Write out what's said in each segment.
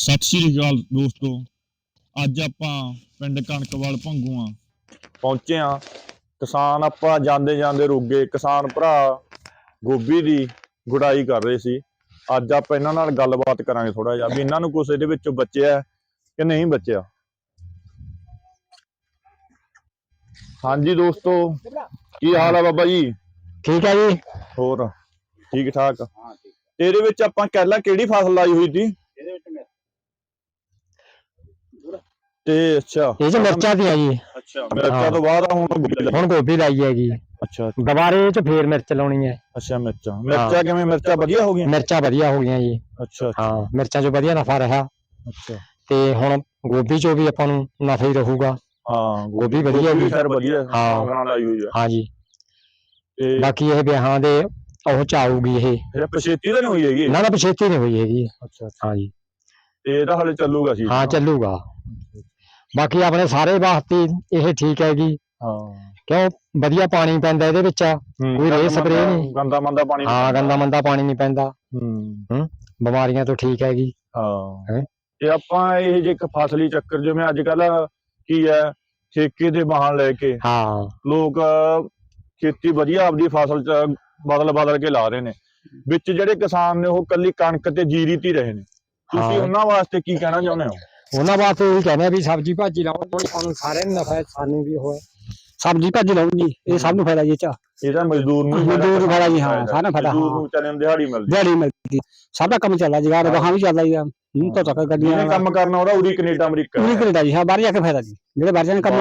ਸਤਿ ਸ਼੍ਰੀ ਅਕਾਲ ਦੋਸਤੋ। ਅੱਜ ਆਪਾਂ ਪਿੰਡ ਕਣਕਵਾਲ ਭੰਗੂਆਂ ਪਹੁੰਚੇ ਆ। ਕਿਸਾਨ ਆਪਾਂ ਜਾਂਦੇ ਜਾਂਦੇ ਰੁਕ ਗਏ। ਕਿਸਾਨ ਭਰਾ ਗੋਭੀ ਦੀ ਗੁਡਾਈ ਕਰ ਰਹੇ ਸੀ। ਅੱਜ ਆਪਾਂ ਇਹਨਾਂ ਨਾਲ ਗੱਲਬਾਤ ਕਰਾਂਗੇ ਥੋੜਾ ਜਿਹਾ ਵੀ ਇਹਨਾਂ ਨੂੰ ਕੁਛ ਇਹਦੇ ਵਿੱਚੋਂ ਬਚਿਆ ਕਿ ਨਹੀਂ ਬਚਿਆ। ਹਾਂਜੀ ਦੋਸਤੋ ਕੀ ਹਾਲ ਆ ਬਾਬਾ ਜੀ? ਠੀਕ ਹੈ ਜੀ। ਹੋਰ ਠੀਕ ਠਾਕ। ਇਹਦੇ ਵਿੱਚ ਆਪਾਂ ਕਹਿਲਾ ਕਿਹੜੀ ਫਸਲ ਲਾਈ ਹੋਈ ਸੀ ਇਹਦੇ ਵਿੱਚ ਮੈਂ ਤੇ ਅੱਛਾ। ਇਹ ਚ ਮਿਰਚਾਂ ਦੀ ਹੈ ਜੀ। ਅੱਛਾ ਮਿਰਚਾਂ ਤੋਂ ਬਾਅਦ ਹੁਣ ਗੋਭੀ ਲਾਈ। ਹੁਣ ਗੋਭੀ ਲਾਈ ਹੈਗੀ। ਅੱਛਾ। ਦੁਬਾਰੇ ਇਹ ਚ ਫੇਰ ਮਿਰਚ ਲਾਉਣੀ ਹੈ। ਅੱਛਾ ਮਿਰਚਾਂ। ਮਿਰਚਾਂ ਕਿਵੇਂ? ਮਿਰਚਾਂ ਵਧੀਆ ਹੋ ਗਈਆਂ? ਮਿਰਚਾਂ ਵਧੀਆ ਹੋ ਗਈਆਂ ਜੀ। ਅੱਛਾ ਹਾਂ ਮਿਰਚਾਂ ਚੋਂ ਵਧੀਆ ਨਫਾ ਰਿਹਾ। ਅੱਛਾ। ਤੇ ਹੁਣ ਗੋਭੀ ਚੋਂ ਵੀ ਆਪਾਂ ਨੂੰ ਨਫਾ ਹੀ ਰਹੂਗਾ। ਹਾਂ ਗੋਭੀ ਵਧੀਆ ਵੀ। ਖੈਰ ਵਧੀਆ। ਹਾਂ। ਲਾਈ ਹੋਈ ਆ। ਹਾਂ ਜੀ। ਤੇ ਬਾਕੀ ਇਹ ਵਿਆਹਾਂ ਦੇ ਉਹ ਚ ਆਊਗੀ ਇਹ। ਇਹ ਪਛੇਤੀ ਤਾਂ ਨਹੀਂ ਹੋਈ ਹੈਗੀ? ਨਾ ਨਾ ਪਛੇਤੀ ਨਹੀਂ ਹੋਈ ਹੈਗੀ। ਅੱਛਾ ਹਾਂ ਜੀ। ਤੇ ਇਹਦਾ ਹਲੇ ਚੱਲੂਗਾ ਸੀ। ਹਾਂ ਚੱਲੂਗਾ। ਬਾਕੀ ਆਪਣੇ ਸਾਰੇ ਵਾਸਤੇ ਇਹ ਠੀਕ ਹੈਗੀ। ਹਾਂ। ਕਿਉਂ? ਵਧੀਆ ਪਾਣੀ ਪੈਂਦਾ ਇਹਦੇ ਵਿੱਚ ਕੋਈ ਸਪਰੇਅ ਮੰਦਾ- ਨਹੀਂ। ਗੰਦਾ ਮੰਦਾ ਪਾਣੀ ਹਾਂ ਗੰਦਾ ਮੰਦਾ ਪਾਣੀ ਨਹੀਂ ਪੈਂਦਾ। ਹੂੰ। ਬਿਮਾਰੀਆਂ ਤੋਂ ਠੀਕ ਹੈਗੀ। ਹਾਂ। ਹੈਂ? ਤੇ ਆਪਾਂ ਇਹ ਜੇ ਇੱਕ ਫਸਲੀ ਚੱਕਰ ਜਿਵੇਂ ਅੱਜ ਕੱਲ ਕੀ ਹੈ ਠੇਕੇ ਦੇ ਵਾਹਨ ਲੈ ਕੇ ਹਾਂ। ਲੋਕ ਖੇਤੀ ਵਧੀਆ ਆਪਦੀ ਫਸਲ ਚ ਬਦਲ ਬਦਲ ਕੇ ਲਾ ਰਹੇ ਨੇ। ਵਿੱਚ ਜਿਹੜੇ ਕਿਸਾਨ ਨੇ ਉਹ ਕੱਲੀ ਕਣਕ ਤੇ ਜੀਰੀ ਤੇ ਰਹੇ ਨੇ। ਤੁਸੀਂ। ਉਹਨਾਂ ਵਾਸਤੇ ਕੀ ਕਹਿਣਾ ਚਾਹੁੰਦੇ ਹੋ? ਉਹਨਾਂ ਵਾਸਤੇ ਇਹ ਕਹਿੰਦੇ ਆ ਵੀ ਸਬਜ਼ੀ ਭਾਜੀ ਲਾਓ ਸਾਨੂੰ ਸਾਰਿਆਂ ਨੂੰ ਨਫਾ ਹੈ, ਸਾਨੂੰ ਵੀ ਹੋਏ ਸਬਜ਼ੀ ਭਾਜੀ ਲਾਓ ਜੀ ਇਹ ਸਭ ਨੂੰ ਫਾਇਦਾ ਜੀ ਇਹ ਇਹਦਾ ਮਜ਼ਦੂਰ ਨੂੰ ਮਜ਼ਦੂਰ ਨੂੰ ਫਾਇਦਾ ਜੀ, ਨੂੰ ਹਾਂ, ਸਾਰਿਆਂ ਨੂੰ ਫਾਇਦਾ, ਮਜ਼ਦੂਰ। ਨੂੰ ਵਿਚਾਰੇ ਨੂੰ ਦਿਹਾੜੀ ਮਿਲਦੀ। ਦਿਹਾੜੀ ਮਿਲਦੀ। ਦਾ ਕੰਮ ਚੱਲਦਾ ਜਗਾੜ ਹਾਂ। ਵਹਾਂ ਵੀ ਚੱਲਦਾ ਜੀ ਹੁਣ ਤਾਂ ਤੱਕ ਗੱਡੀਆਂ ਜਿਹਨੇ ਕੰਮ ਕਰਨਾ ਉਹਦਾ ਉਰੀ ਕੈਨੇਡਾ ਅਮਰੀਕਾ ਪੂਰੀ ਕੈਨੇਡਾ ਜੀ ਹਾਂ ਬਾਹਰ ਜਾ ਕੇ ਫਾਇਦਾ ਜੀ। ਜਿਹੜੇ ਬਾਹਰ ਜਾਣ ਕੰਮ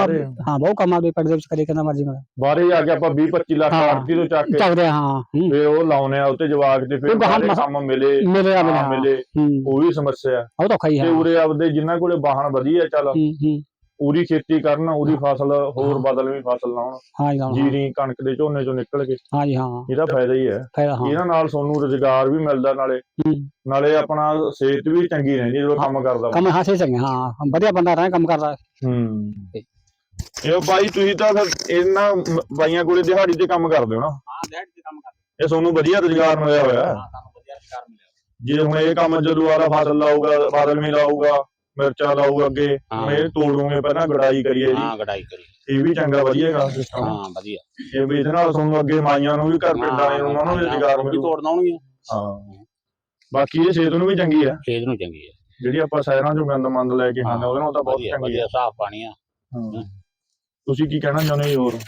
ਹਾਂ ਬਹੁਤ ਕੰਮ ਆਦੇ ਪਿੰਡ ਦੇ ਵਿੱਚ ਕਰੇ ਕਹਿੰਦਾ ਮਰਜ਼ੀ ਨਾਲ ਬਾਹਰੇ ਜਾ ਕੇ ਆਪਾਂ 20 25 ਲੱਖ। ਆਰਤੀ ਤੋਂ ਚੱਕ ਕੇ ਚੱਕਦੇ ਆ, ਹਾਂ। ਫੇ ਉਹ ਲਾਉਨੇ ਆ ਉੱਤੇ ਜਵਾਕ ਤੇ ਫਿਰ ਕੰਮ ਮਿਲੇ ਮੇਰੇ ਆ ਨਾ ਮਿਲੇ ਹੂੰ। ਉਹ ਵੀ ਸਮੱਸਿਆ। ਉਹ ਤਾਂ ਔਖਾ ਹੀ ਤੇ ਉਰੇ ਆਪਦੇ ਜਿਨ੍ਹਾਂ ਕੋਲੇ ਵਾਹਣ ਵਧੀਆ ਚੱਲ। ਹੂੰ ਹੂੰ ਉਰੀ ਖੇਤੀ ਕਰਨ ਉਰੀ ਫਸਲ ਹੋਰ ਹਾਂ। ਬਦਲਵੀਂ ਫਸਲ ਲਾਉਣ। ਹਾਂ ਹਾਂ, ਜੀਰੀ ਕਣਕ ਦੇ ਝੋਨੇ ਚੋਂ ਨਿਕਲ ਕੇ। ਹਾਂ ਜੀ ਹਾਂ। ਇਹਦਾ ਫਾਇਦਾ ਹੀ ਹੈ। ਫਾਇਦਾ ਹਾਂ। ਇਹਨਾਂ ਨਾਲ ਤੁਹਾਨੂੰ ਰੁਜ਼ਗਾਰ ਵੀ ਮਿਲਦਾ ਨਾਲੇ। ਹੂੰ। ਨਾਲੇ ਆਪਣਾ ਸਿਹਤ ਵੀ ਚੰਗੀ ਰਹਿੰਦੀ ਜਦੋਂ ਕੰਮ ਕਰਦਾ ਕੰਮ ਹਾਸੇ ਚੰਗੇ ਹਾਂ। ਵਧੀਆ ਬੰਦਾ ਰਹਿ ਕੰਮ ਕਰਦਾ। ਹੂੰ। ਇਹ ਬਾਈ ਤੁਸੀਂ ਤਾਂ ਫਿਰ ਇਹਨਾਂ ਬਾਈਆਂ ਕੋਲੇ ਦਿਹਾੜੀ ਤੇ ਕੰਮ ਕਰਦੇ ਹੋ ਨਾ? ਹਾਂ ਡੈਡ ਦੇ ਕੰਮ ਕਰਦੇ। ਇਹ ਤੁਹਾਨੂੰ ਵਧੀਆ ਰੁਜ਼ਗਾਰ ਮਿਲਿਆ ਹੋਇਆ। ਹੈ। ਹਾਂ ਸਾਨੂੰ ਵਧੀਆ ਰੁਜ਼ਗਾਰ ਮਿਲਿਆ। ਜੇ ਹੁਣ ਇਹ ਕੰਮ ਜਦੋਂ ਆਲਾ ਫਸਲ ਲਾਊਗਾ ਬਾਦਲ ਵੀ ਲਾਊਗਾ ਮਿਰਚਾਂ ਲਾਊਗਾ ਅੱਗੇ ਹਾਂ। ਤੋੜੂਗੇ ਪਹਿਲਾਂ ਗੜਾਈ ਕਰੀਏ ਜੀ। ਹਾਂ ਗੜਾਈ ਕਰੀ ਇਹ ਵੀ ਚੰਗਾ ਵਧੀਆ ਹੈਗਾ ਸਿਸਟਮ ਹਾਂ ਵਧੀਆ। ਇਹ ਵੀ ਇਹਦੇ ਨਾਲ ਤੁਹਾਨੂੰ ਅੱਗੇ ਮਾਈਆਂ ਨੂੰ ਵੀ ਘਰ ਪਿੰਡਾਂ ਨੇ ਉਹਨਾਂ ਨੂੰ ਵੀ ਰੁਜ਼ਗਾਰ ਵੀ ਮਿਲੂ। ਤੋੜ ਲਾਉਣਗੇ ਹਾਂ। ਬਾਕੀ ਇਹ ਸਿਹਤ ਨੂੰ ਵੀ ਚੰਗੀ ਹੈ ਖੇਤ ਨੂੰ ਚੰਗੀ ਹੈ ਜਿਹੜੀ ਆਪਾਂ ਸ਼ਹਿਰਾਂ ਚੋਂ ਗੰਦ ਮੰਦ ਲੈ ਕੇ ਖਾਂਦੇ ਉਹਦੇ ਨਾਲ ਤਾਂ ਬਹੁਤ ਵਧੀਆ ਚੰਗੀ ਹੈ ਵਧੀਆ ਸਾਫ਼ ਪਾਣੀ ਆ। ਹਾਂ। ਤੁਸੀਂ ਕੀ ਕਹਿਣਾ ਚਾਹੁੰਦੇ ਹੋ ਹੋਰ?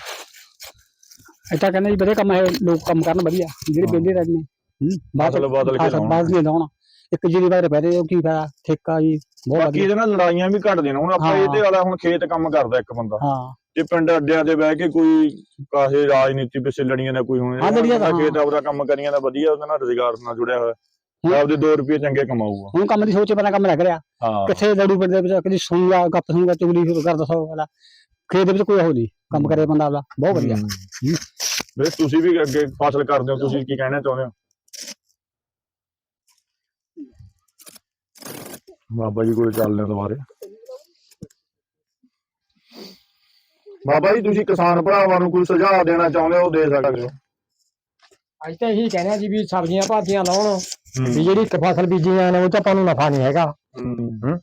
ਇੱਥੇ ਕਹਿੰਦੇ ਜੀ ਵਧੀਆ ਕੰਮ ਹੈ ਲੋਕ ਕੰਮ ਕਰਨ ਵਧੀਆ। ਜਿਹੜੇ ਹਾਂ। ਵਿਹਲੇ ਰਹਿੰਦੇ ਹੂੰ ਬਾਅਦ ਫਸਲ ਬਦਲ ਕੇ ਲਾਉਣ। ਬਾਅਦ ਨਹੀਂ ਲਾਉਣਾ ਇੱਕ ਜਿਹੜੀ ਵਾਰ ਪੈਦੇ ਉਹ ਕੀ ਫਾਇਦਾ ਠੇਕਾ ਜੀ ਬਹੁਤ ਬਾਕੀ ਇਹਦੇ ਨਾਲ ਲੜਾਈਆਂ ਵੀ ਘਟਦੀਆਂ ਨੇ। ਹੁਣ ਆਪਾਂ। ਇਹਦੇ ਵਾਲਾ ਹੁਣ ਖੇਤ ਕੰਮ ਕਰਦਾ ਇੱਕ ਬੰਦਾ। ਹਾਂ। ਤੇ ਪਿੰਡ ਅੱਡਿਆਂ ਤੇ ਬਹਿ ਕੇ ਕੋਈ ਕਾਹੇ ਰਾਜਨੀਤੀ ਪਿੱਛੇ ਲੜੀਆਂ ਦਾ ਕੋਈ ਹੁਣ ਹਾਂ, ਲੜੀਆਂ ਤਾਂ ਖੇਤ ਆਪਦਾ ਕੰਮ ਕਰੀਆਂ ਦਾ ਵਧੀਆ ਉਹਦੇ ਨਾਲ ਰੁਜ਼ਗਾਰ ਨਾਲ ਜੁੜਿਆ ਹੋਇਆ। ਆਪਦੇ 2 ਰੁਪਏ ਚੰਗੇ ਕਮਾਊਗਾ। ਹੁਣ ਕੰਮ ਦੀ ਸੋਚ ਪਹਿਲਾਂ ਕੰਮ ਲੱਗ ਰਿਹਾ। ਹਾਂ। ਕਿੱਥੇ ਲੜੂ ਪਿੰਡ ਦੇ ਵਿੱਚ ਕਦੀ ਸੁਣੂਗਾ ਗੱਪ ਸੁਣੂਗਾ ਚੁਗਲੀ ਸ਼ੁਰੂ ਕਰਦਾ ਸੋ ਵਾਲਾ। ਖੇਤ ਦੇ ਵਿੱਚ ਕੋਈ ਹੋ ਨਹੀਂ ਕੰਮ ਕਰੇ ਬੰਦਾ ਆਪਦਾ। ਬਹੁਤ ਵਧੀਆ। ਵੇ ਤੁਸੀਂ ਵੀ ਅੱਗੇ ਫਸਲ ਕਰਦੇ ਹੋ ਤੁਸੀਂ ਕੀ ਕਹਿਣਾ ਚਾਹੁੰਦੇ ਹੋ? ਬਾਬਾ ਜੀ ਕੋਲ ਚੱਲਦੇ ਹਾਂ ਦੁਬਾਰੇ। ਬਾਬਾ ਜੀ ਤੁਸੀਂ ਕਿਸਾਨ ਭਰਾਵਾਂ ਨੂੰ ਕੋਈ ਸੁਝਾਅ ਦੇਣਾ ਚਾਹੁੰਦੇ ਹੋ ਦੇ ਸਕਦੇ ਹੋ। ਅੱਜ ਤਾਂ ਇਹੀ ਕਹਿੰਦੇ ਆ ਜੀ ਵੀ ਸਬਜ਼ੀਆਂ ਭਾਜੀਆਂ ਲਾਉਣ ਵੀ। ਜਿਹੜੀ ਇੱਕ ਫਸਲ ਬੀਜੀਆਂ ਨੇ ਉਹ ਚ ਆਪਾਂ ਨੂੰ ਨਫਾ ਨਹੀਂ ਹੈਗਾ। ਹੂੰ।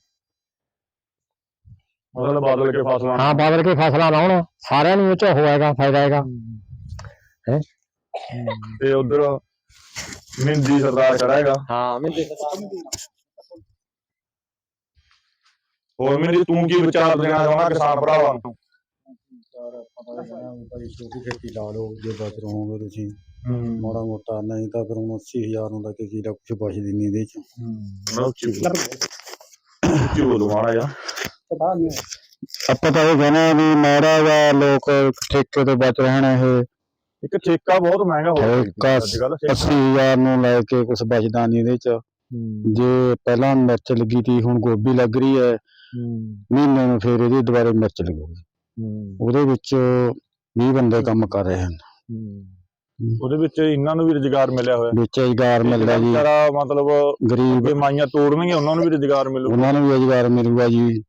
ਮਤਲਬ ਬਦਲ ਕੇ ਫਸਲਾਂ ਹਾਂ ਬਦਲ ਕੇ ਫਸਲਾਂ ਲਾਉਣ ਸਾਰਿਆਂ ਨੂੰ ਇਹ ਚ ਹੋਏਗਾ ਫਾਇਦਾ ਹੈਗਾ। ਹੈਂ? ਤੇ ਉਧਰ ਮਿੰਦੀ ਸਰਦਾਰ ਖੜਾ ਹੈਗਾ। ਹਾਂ ਮੈਂ ਹੋਰ ਮੇਰੀ ਤੂੰ ਕੀ ਵਿਚਾਰ ਦੇਣਾ ਚਾਹੁੰਦਾ ਕਿਸਾਨ ਭਰਾਵਾਂ ਨੂੰ? ਭਾਈ ਛੋਟੀ ਖੇਤੀ ਲਾ ਲਓ ਜੇ ਬਚ ਰਹੋਗੇ ਤੁਸੀਂ। ਹੂੰ। ਮਾੜਾ ਮੋਟਾ ਨਹੀਂ ਤਾਂ ਫਿਰ ਹੁਣ 80000 ਨੂੰ ਲੈ ਕੇ ਕੀ ਦਾ ਕੁਝ ਬਚਦੀ ਨਹੀਂ ਇਹਦੇ ਚ। ਮੈਂ ਉੱਚੀ ਬੋਲ- ਉੱਚੀ ਬੋਲੋ ਮਾੜਾ ਜਿਹਾ। ਆਪਾਂ ਤਾਂ ਇਹ ਕਹਿੰਦੇ ਆ ਵੀ ਮਾੜਾ ਜਾਂ ਲੋਕ ਠੇਕੇ ਤੋਂ ਬਚ ਰਹਿਣ ਇਹ। ਇੱਕ ਠੇਕਾ ਬਹੁਤ ਮਹਿੰਗਾ ਹੋ ਗਿਆ। ਅੱਜ ਕੱਲ 80000 ਨੂੰ ਲੈ ਕੇ ਕੁਝ ਬਚਦਾ ਨਹੀਂ ਇਹਦੇ ਚ। ਜੇ ਪਹਿਲਾਂ ਮਿਰਚ ਲੱਗੀ ਤੀ ਹੁਣ ਗੋਭੀ ਲੱਗ ਰਹੀ ਹੈ। ਮਹੀਨੇ ਨੂੰ ਫਿਰ ਇਹਦੀ ਦੁਬਾਰੇ ਮਿਰਚ ਲੱਗੂਗੀ। ਉਹਦੇ ਵਿੱਚ 20 ਬੰਦੇ ਕੰਮ ਕਰ ਰਹੇ ਹਨ। ਉਹਦੇ ਵਿੱਚ ਇਹਨਾਂ ਨੂੰ ਵੀ ਰੁਜ਼ਗਾਰ ਮਿਲਿਆ ਹੋਇਆ। ਵਿੱਚ ਰੁਜ਼ਗਾਰ ਮਿਲਦਾ ਜੀ। ਵਿਚਾਰਾ ਮਤਲਬ ਗਰੀਬ ਮਾਈਆਂ ਤੋੜਨਗੀਆਂ ਉਹਨਾਂ ਨੂੰ ਵੀ ਰੁਜ਼ਗਾਰ ਮਿਲੂ ਉਹਨਾਂ ਨੂੰ ਵੀ ਰੁਜ਼ਗਾਰ ਮਿਲੂਗਾ ਜੀ।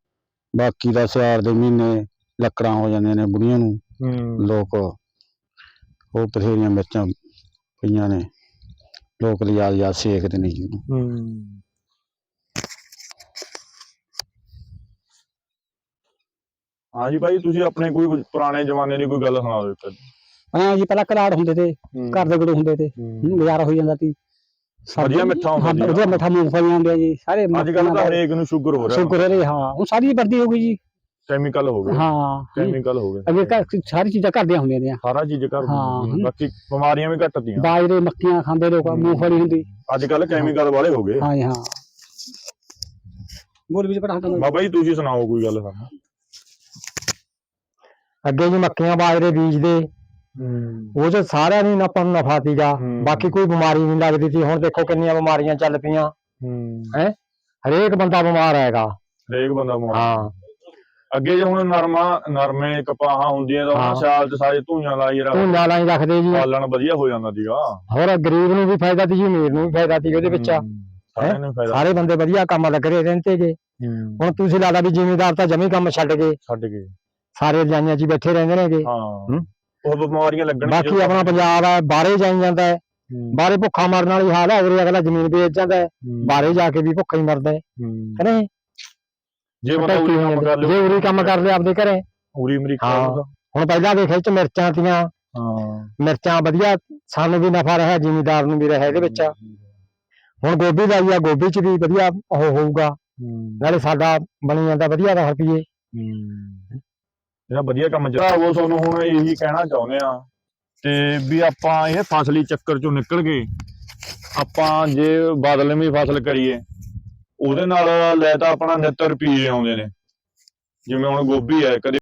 ਬਾਕੀ ਦਾ ਸਿਆਲ ਦੇ ਮਹੀਨੇ ਲੱਕੜਾਂ ਹੋ ਜਾਂਦੀਆਂ ਨੇ ਬੁੜੀਆਂ ਨੂੰ। ਲੋਕ ਉਹ ਬਥੇਰੀਆਂ ਮਿਰਚਾਂ ਪਈਆਂ ਨੇ। ਲੋਕ ਲਿਆ ਲਿਆ ਸੇਕਦੇ ਨੇ ਜੀ ਉਹਨੂੰ। ਹਾਂਜੀ ਭਾਈ ਤੁਸੀਂ ਆਪਣੇ ਕੋਈ ਪੁਰਾਣੇ ਜ਼ਮਾਨੇ ਦੀ ਕੋਈ ਗੱਲ ਸੁਣਾ ਦਿਓ ਇੱਕ ਹਾਂ ਜੀ ਪਹਿਲਾਂ ਘਰਾੜ ਹੁੰਦੇ ਤੇ ਘਰ ਦੇ ਕੋਲ ਹੁੰਦੇ ਤੇ ਹੂੰ। ਗੁਜ਼ਾਰਾ ਹੋ ਜਾਂਦਾ ਸੀ। ਵਧੀਆ ਮਿੱਠਾ ਹੁੰਦਾ। ਵਧੀਆ ਮਿੱਠਾ ਮੂੰਗਫਲੀਆਂ ਹੁੰਦੀਆਂ ਜੀ ਸਾਰੇ ਅੱਜ ਕੱਲ ਤਾਂ ਹਰੇਕ ਨੂੰ ਸ਼ੂਗਰ ਹੋ ਰਿਹਾ। ਸ਼ੁਕਰ ਹੈ ਹਾਂ ਹੁਣ ਸਾਰੀ ਵਰਦੀ ਹੋ ਗਈ ਜੀ। ਕੈਮੀਕਲ ਹੋ ਗਏ। ਹਾਂ। ਕੈਮੀਕਲ ਹੋ ਗਏ। ਅੱਗੇ ਸਾਰੀ ਚੀਜ਼ਾਂ ਘਰ ਦੀਆਂ ਹੁੰਦੀਆਂ ਨੇ। ਸਾਰਾ ਚੀਜ਼ ਘਰ ਦੀ ਹਾਂ। ਹੁੰਦੀ ਹੈ। ਬਾਕੀ ਬਿਮਾਰੀਆਂ ਵੀ ਘਟਦੀਆਂ ਬਾਜਰੇ ਮੱਕੀਆਂ ਖਾਂਦੇ ਲੋਕ ਮੂੰਗਫਲੀ ਹੁੰਦੀ। ਅੱਜ ਕੱਲ ਕੈਮੀਕਲ ਵਾਲੇ ਹੋ ਗਏ। ਹਾਂ ਜੀ ਹਾਂ। ਬੋਲ ਵੀ ਪੜਾ ਬਾਬਾ ਜੀ ਤੁਸੀਂ ਸੁਣਾਓ ਕੋਈ ਗੱਲ ਸਾਨੂੰ। ਅੱਗੇ ਜੀ ਮੱਕੀਆਂ ਬਾਜਰੇ ਬੀਜਦੇ ਉਹ ਚ ਸਾਰਿਆਂ ਨੂੰ ਆਪਾਂ ਨੂੰ ਨਫਾ ਸੀਗਾ। ਹੂੰ। ਬਾਕੀ ਕੋਈ ਬਿਮਾਰੀ ਨਹੀਂ ਲੱਗਦੀ ਸੀ। ਹੁਣ ਦੇਖੋ ਕਿੰਨੀਆਂ ਬਿਮਾਰੀਆਂ ਚੱਲ ਪਈਆਂ। ਹਰੇਕ ਬੰਦਾ ਬਿਮਾਰ ਹੈਗਾ। ਹਰੇਕ ਬੰਦਾ ਬਿਮਾਰ। ਹਾਂ। ਅੱਗੇ ਜੇ ਹੁਣ ਨਰਮਾ ਨਰਮੇ ਕਪਾਹਾਂ ਹੁੰਦੀਆਂ ਤਾਂ ਹਾਂ। ਸਿਆਲ ਚ ਸਾਰੇ ਧੂਈਆਂ ਲਾਈ ਰੱਖ ਧੂੰਆਂ ਲਾਈ ਰੱਖਦੇ ਜੀ। ਪਾਲਣ ਵਧੀਆ ਹੋ ਜਾਂਦਾ ਸੀਗਾ। ਹੋਰ ਗਰੀਬ ਨੂੰ ਵੀ ਫਾਇਦਾ ਸੀ ਜੀ ਅਮੀਰ ਨੂੰ ਵੀ ਫਾਇਦਾ ਸੀ ਉਹਦੇ ਵਿੱਚ ਹੂੰ। ਸਾਰਿਆਂ ਨੂੰ ਫਾਇਦਾ। ਸਾਰੇ ਬੰਦੇ ਵਧੀਆ ਕੰਮ ਲੱਗ ਰਹੇ ਰਹਿੰਦੇ ਹੂੰ। ਹੁਣ ਤੁਸੀਂ ਲਾ ਲਾ ਵੀ ਜ਼ਿਮੀਦਾਰ ਤਾਂ ਜਮੀ ਕੰਮ ਛੱਡ ਗਏ। ਛੱਡ ਗਏ। ਸਾਰੇ ਰਜਾਈਆਂ 'ਚ ਹੀ ਬੈਠੇ ਰਹਿੰਦੇ ਨੇਗੇ। ਹਾਂ। ਉਹ ਬਿਮਾਰੀਆਂ ਲੱਗਣਗੀਆਂ ਬਾਕੀ ਆਪਣਾ ਪੰਜਾਬ ਹੈ ਬਾਹਰੇ ਜਾਈ ਜਾਂਦਾ ਹੈ। ਬਾਹਰੇ ਭੁੱਖਾ ਮਰਨ ਵਾਲੀ ਹਾਲ ਹੈ ਉਰੇ ਅਗਲਾ ਜ਼ਮੀਨ ਵੇਚ ਜਾਂਦਾ ਹੈ। ਬਾਹਰੇ ਜਾ ਕੇ ਵੀ ਭੁੱਖਾ ਹੀ ਮਰਦਾ ਹੈ। ਕਹਿੰਦੇ ਜੇ ਬੰਦਾ ਉਰੀ ਕੰਮ ਕਰ ਜੇ ਲਿਓ ਉਰੀ ਕੰਮ ਕਰ ਲਿਆ ਆਪਦੇ ਘਰੇ। ਉਰੀ ਅਮਰੀਕਾ। ਹੁਣ ਪਹਿਲਾਂ ਦੇਖ ਚ ਮਿਰਚਾਂ ਤੀਆਂ। ਹਾਂ। ਮਿਰਚਾਂ ਵਧੀਆ ਸਾਨੂੰ ਵੀ ਨਫਾ ਰਿਹਾ ਜ਼ਿਮੀਦਾਰ ਨੂੰ ਵੀ ਰਿਹਾ ਇਹਦੇ ਵਿੱਚ। ਹੁਣ ਗੋਭੀ ਲਾਈ ਆ ਗੋਭੀ 'ਚ ਵੀ ਵਧੀਆ ਉਹ ਹੋਊਗਾ। ਨਾਲੇ ਸਾਡਾ ਬਣੀ ਜਾਂਦਾ ਵਧੀਆ 10 ਰੁਪਏ ਜਿਹੜਾ ਵਧੀਆ ਕੰਮ ਚੱਲਦਾ ਉਹ ਤੁਹਾਨੂੰ ਹੁਣ ਇਹੀ ਕਹਿਣਾ ਚਾਹੁੰਦੇ ਆ ਤੇ ਵੀ ਆਪਾਂ ਇਹ ਫਸਲੀ ਚੱਕਰ ਚੋਂ ਨਿਕਲ ਕੇ ਆਪਾਂ ਜੇ ਬਦਲਵੀਂ ਫਸਲ ਕਰੀਏ, ਉਹਦੇ ਨਾਲ ਲੈ ਤਾਂ ਆਪਣਾ ਨਿੱਤ ਰੁਪਈਏ ਆਉਂਦੇ ਨੇ। ਜਿਵੇਂ ਹੁਣ ਗੋਭੀ ਹੈ, ਕਦੇ